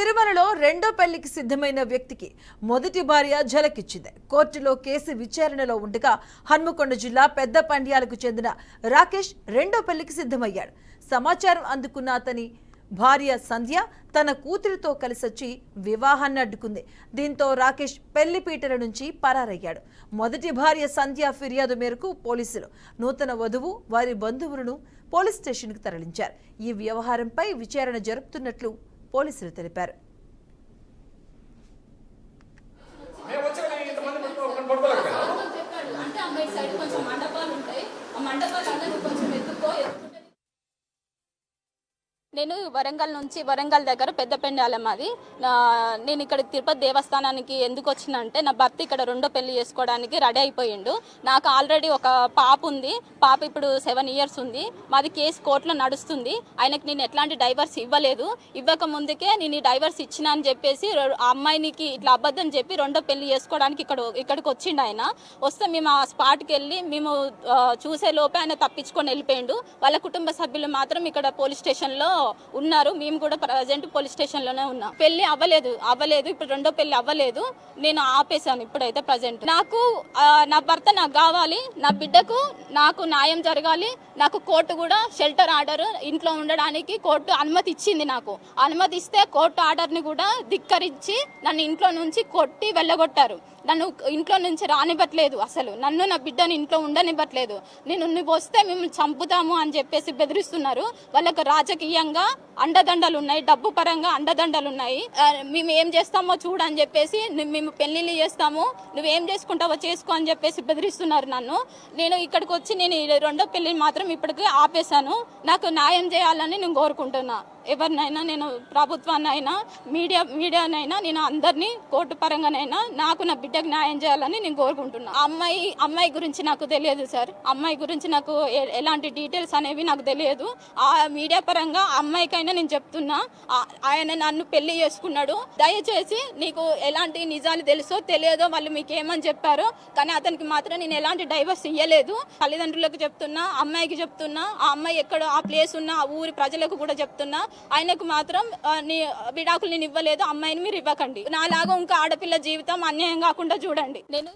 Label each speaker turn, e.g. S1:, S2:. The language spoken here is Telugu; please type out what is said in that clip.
S1: తిరుమలలో రెండో పెళ్ళికి సిద్ధమైన వ్యక్తికి మొదటి భార్య ఝలకిచ్చింది. కోర్టులో కేసు విచారణలో ఉండగా హన్మకొండ జిల్లా పెద్ద పండ్యాలకు చెందిన రాకేష్ రెండో పెళ్ళికి సిద్ధమయ్యాడు. సమాచారం అందుకున్న అతని భార్య సంధ్య తన కూతురితో కలిసొచ్చి వివాహాన్ని అడ్డుకుంది. దీంతో రాకేష్ పెళ్ళిపీటల నుంచి పరారయ్యాడు. మొదటి భార్య సంధ్య ఫిర్యాదు మేరకు పోలీసులు నూతన వధువు వారి బంధువులను పోలీస్ స్టేషన్కు తరలించారు. ఈ వ్యవహారంపై విచారణ జరుపుతున్నట్లు పోలీసులు తెలిపారు.
S2: మేము వచ్చిన ఇంతమంది పట్టుకో పట్టుకోలేకపోయినా?
S3: చెప్పాడు అంటే అమ్మాయి సైడ్ కొంచెం మండపాలు ఉంటాయి. ఆ మండపాలు అందరూ కొంచెం ఎత్తుకో నేను వరంగల్ నుంచి వరంగల్ దగ్గర పెద్ద పెండాలం అది. నా- నేను ఇక్కడ తిరుపతి దేవస్థానానికి ఎందుకు వచ్చినంటే నా భర్త ఇక్కడ రెండో పెళ్ళి చేసుకోవడానికి రెడీ అయిపోయిండు. నాకు ఆల్రెడీ ఒక పాప ఉంది. పాప ఇప్పుడు సెవెన్ ఇయర్స్ ఉంది. మాది కేసు కోర్టులో నడుస్తుంది. ఆయనకి నేను ఎట్లాంటి డైవర్స్ ఇవ్వలేదు. ఇవ్వక ముందుకే నేను ఈ డైవర్స్ ఇచ్చిన అని చెప్పేసి ఆ అమ్మాయినికి ఇట్లా అబద్ధం చెప్పి రెండో పెళ్ళి చేసుకోవడానికి ఇక్కడ ఇక్కడికి వచ్చిండు ఆయన. వస్తే మేము ఆ స్పాట్కి వెళ్ళి మేము చూసే లోపే ఆయన తప్పించుకొని వెళ్ళిపోయిండు. వాళ్ళ కుటుంబ సభ్యులు మాత్రం ఇక్కడ పోలీస్ స్టేషన్లో ఉన్నారు. మేము కూడా ప్రజెంట్ పోలీస్ స్టేషన్లోనే ఉన్నాం. పెళ్ళి అవ్వలేదు. అవ్వలేదు. ఇప్పుడు రెండో పెళ్ళి అవ్వలేదు. నేను ఆపేశాను ఇప్పుడైతే ప్రజెంట్. నాకు నా భర్త నాకు కావాలి. నా బిడ్డకు నాకు న్యాయం జరగాలి. నాకు కోర్టు కూడా షెల్టర్ ఆర్డర్ ఇంట్లో ఉండడానికి కోర్టు అనుమతి ఇచ్చింది నాకు. అనుమతి ఇస్తే కోర్టు ఆర్డర్ని కూడా ధిక్కరించి నన్ను ఇంట్లో నుంచి కొట్టి వెళ్ళగొట్టారు. నన్ను ఇంట్లో నుంచి రానివ్వట్లేదు అసలు. నన్ను నా బిడ్డను ఇంట్లో ఉండనివ్వట్లేదు. నేను నువ్వు వస్తే మేము చంపుతాము అని చెప్పేసి బెదిరిస్తున్నారు. వాళ్ళకు రాజకీయంగా అండదండలు ఉన్నాయి డబ్బు పరంగా అండదండలు ఉన్నాయి. మేము ఏం చేస్తామో చూడని చెప్పేసి మేము పెళ్ళిళ్ళు చేస్తాము. నువ్వేం చేసుకుంటావో చేసుకో అని చెప్పేసి బెదిరిస్తున్నారు నన్ను. నేను ఇక్కడికి వచ్చి నేను రెండో పెళ్ళి మాత్రం ఇప్పటికీ ఆపేశాను. నాకు న్యాయం చేయాలని నేను కోరుకుంటున్నాను ఎవరినైనా నేను ప్రభుత్వాన్నైనా మీడియా మీడియానైనా నేను అందరినీ కోర్టు పరంగానైనా నాకు నా బిడ్డకు న్యాయం చేయాలని నేను కోరుకుంటున్నా. అమ్మాయి అమ్మాయి గురించి నాకు తెలియదు సార్. అమ్మాయి గురించి నాకు ఎలాంటి డీటెయిల్స్ అనేవి నాకు తెలియదు. ఆ మీడియా పరంగా అమ్మాయికైనా నేను చెప్తున్నా. ఆయన నన్ను పెళ్ళి చేసుకున్నాడు. దయచేసి నీకు ఎలాంటి నిజాలు తెలుసో తెలియదో వాళ్ళు మీకు ఏమని చెప్పారో కానీ అతనికి మాత్రం నేను ఎలాంటి డైవర్స్ ఇవ్వలేదు తల్లిదండ్రులకు చెప్తున్నా అమ్మాయికి చెప్తున్నా ఆ అమ్మాయి ఎక్కడ ఆ ప్లేస్ ఉన్న ఆ ఊరి ప్రజలకు కూడా చెప్తున్నా ఆయనకు మాత్రం నీ విడాకులు నేను ఇవ్వలేదు అమ్మాయిని మీరు ఇవ్వకండి. నాలాగా ఇంకా ఆడపిల్ల జీవితం అన్యాయం కాకుండా చూడండి. నేను